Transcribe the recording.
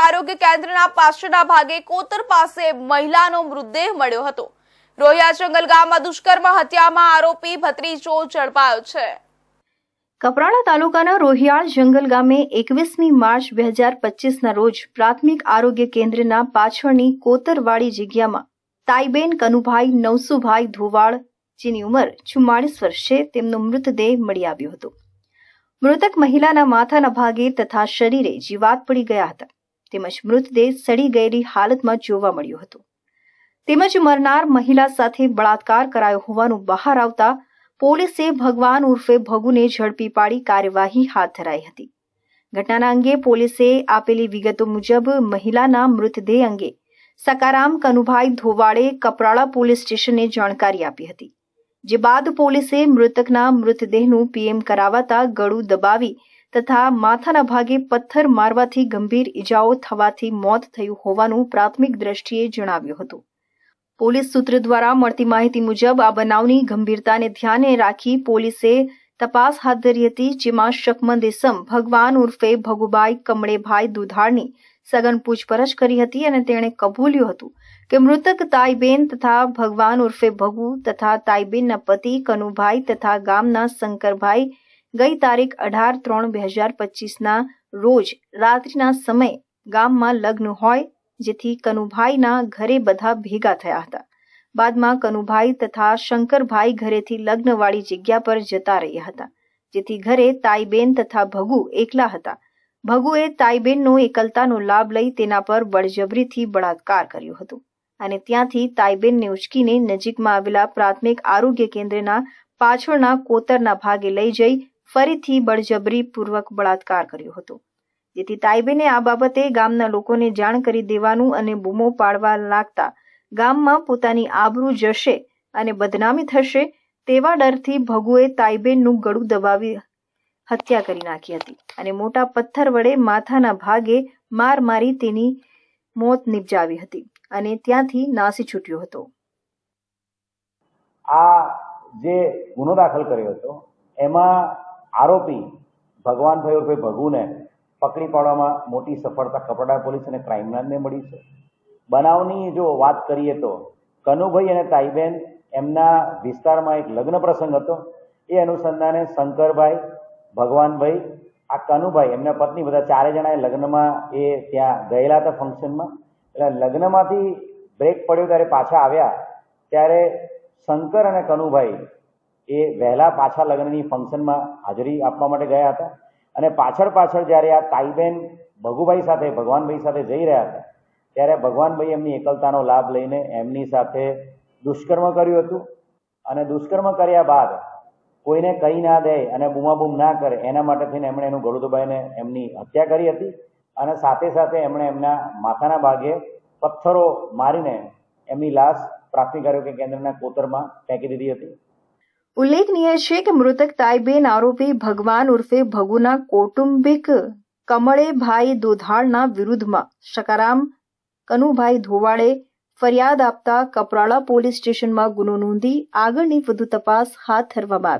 આરોગ્ય કેન્દ્રના પાછળના ભાગે કોતર પાસે મહિલાનો મૃતદેહ મળ્યો હતો. રોહિયા જંગલ ગામમાં દુષ્કર્મ હત્યામાં આરોપી ભત્રીજો ઝડપાયો છે. કપરાડા તાલુકાના રોહિયાળ જંગલ ગામે એકવીસમી માર્ચ બે હજાર પચીસના રોજ પ્રાથમિક આરોગ્ય કેન્દ્રના પાછળની કોતરવાળી જગ્યામાં તાઈબેન કનુભાઈ, નવસુભાઈ ધોવાળ જેની ઉંમર ચુમ્માળીસ વર્ષ તેમનો મૃતદેહ મળી આવ્યો હતો. મૃતક મહિલાના માથાના ભાગે તથા શરીરે જીવાત પડી ગયા હતા. તેમજ મૃતદેહ સડી ગયેલી હાલતમાં જોવા મળ્યો હતો. તેમજ મરનાર મહિલા સાથે બળાત્કાર કરાયો હોવાનું બહાર આવતા પોલીસે ભગવાન ઉર્ફે ભગુને ઝડપી પાડી કાર્યવાહી હાથ ધરાઈ હતી. ઘટનાના અંગે પોલીસે આપેલી વિગતો મુજબ મહિલાના મૃતદેહ અંગે સકારામ કનુભાઈ ધોવાડે કપરાળા પોલીસ સ્ટેશને જાણકારી આપી હતી. જે બાદ પોલીસે મૃતકના મૃતદેહનું પીએમ કરાવાતા ગળું દબાવી તથા માથાના ભાગે પથ્થર મારવાથી ગંભીર ઈજાઓ થવાથી મોત થયું હોવાનું પ્રાથમિક દ્રષ્ટિએ જણાવ્યું હતું. પોલીસ સૂત્ર દ્વારા મળતી માહિતી મુજબ આ બનાવની ગંભીરતાને ધ્યાને રાખી પોલીસે તપાસ હાથ ધરી હતી, જેમાં શકમંદ ભગવાન ઉર્ફે ભગુભાઈ કમળેભાઈ દુધાળની સઘન પૂછપરછ કરી હતી અને તેણે કબૂલ્યું હતું કે મૃતક તાઈબેન તથા ભગવાન ઉર્ફે ભગુ તથા તાઈબેનના પતિ કનુભાઈ તથા ગામના શંકરભાઈ ગઈ તારીખ અઢાર ત્રણ બે હજાર પચીસના રોજ રાત્રિના સમયે ગામમાં લગ્ન હોય, જેથી કનુભાઈના ઘરે બધા ભેગા થયા હતા. બાદમાં કનુભાઈ તથા શંકરભાઈ ઘરેથી લગ્નવાળી જગ્યા પર જતા રહ્યા હતા, જેથી ઘરે તાઈબેન તથા ભગુ એકલા હતા. ભગુએ તાઈબેનનો એકલતાનો લાભ લઈ તેના પર બળજબરીથી બળાત્કાર કર્યો હતો અને ત્યાંથી તાઈબેનને ઉચકીને નજીકમાં આવેલા પ્રાથમિક આરોગ્ય કેન્દ્રના પાછળના કોતરના ભાગે લઈ જઈ ફરીથી બળજબરીપૂર્વક બળાત્કાર કર્યો હતો. જેથી તાઇબેને આ બાબતે ગામના લોકોને જાણ કરી દેવાનું અને બૂમો પાડવા લાગતા ગામમાં પોતાની આબરૂ જશે અને બદનામી થશે તેવા ડરથી ભગુએ તાઇબેનનું ગળું દબાવી હત્યા કરી નાખી હતી અને મોટા પથ્થર વડે માથાના ભાગે માર મારી તેની મોત નિપજાવી હતી અને ત્યાંથી નાસી છૂટ્યો હતો. આ જે ગુનો દાખલ કર્યો હતો, એમાં આરોપી ભગવાનભાઈ ઉર્ફે ભગુને પકડી પાડવામાં મોટી સફળતા કપડા પોલીસ અને ક્રાઇમ બ્રાન્ચને મળી છે. બનાવની જો વાત કરીએ તો કનુભાઈ અને તાઈબેન એમના વિસ્તારમાં એક લગ્ન પ્રસંગ હતો. એ અનુસંધાને શંકરભાઈ, ભગવાનભાઈ, આ કનુભાઈ એમના પત્ની બધા ચારે જણા લગ્નમાં એ ત્યાં ગયેલા હતા ફંક્શનમાં. એટલે લગ્નમાંથી બ્રેક પડ્યો ત્યારે પાછા આવ્યા. ત્યારે શંકર અને કનુભાઈ એ વહેલા પાછા લગ્નની ફંક્શનમાં હાજરી આપવા માટે ગયા હતા. અને પાછળ પાછળ જ્યારે આ તાઈબેન ભગુભાઈ સાથે, ભગવાનભાઈ સાથે જઈ રહ્યા હતા, ત્યારે ભગવાનભાઈ એમની એકલતાનો લાભ લઈને એમની સાથે દુષ્કર્મ કર્યું હતું. અને દુષ્કર્મ કર્યા બાદ કોઈને કહી ના દે અને બૂમાબૂમ ના કરે, એના માટે થઈને એમણે એનું ગળું દબાઈને એમની હત્યા કરી હતી. અને સાથે સાથે એમણે એમના માથાના ભાગે પથ્થરો મારીને એમની લાશ પ્રાથમિક આરોગ્ય કેન્દ્રના કોતરમાં ફેંકી દીધી હતી. ઉલ્લેખનીય છે કે મૃતક તાઈબેન આરોપી ભગવાન ઉર્ફે ભગુના કૌટુંબિક કમળેભાઈ દોધાળના વિરુદ્ધમાં સકારામ કનુભાઈ ધોવાડે ફરિયાદ આપતા કપરાળા પોલીસ સ્ટેશનમાં ગુનો નોંધી આગળની વધુ તપાસ હાથ ધરવામાં આવી.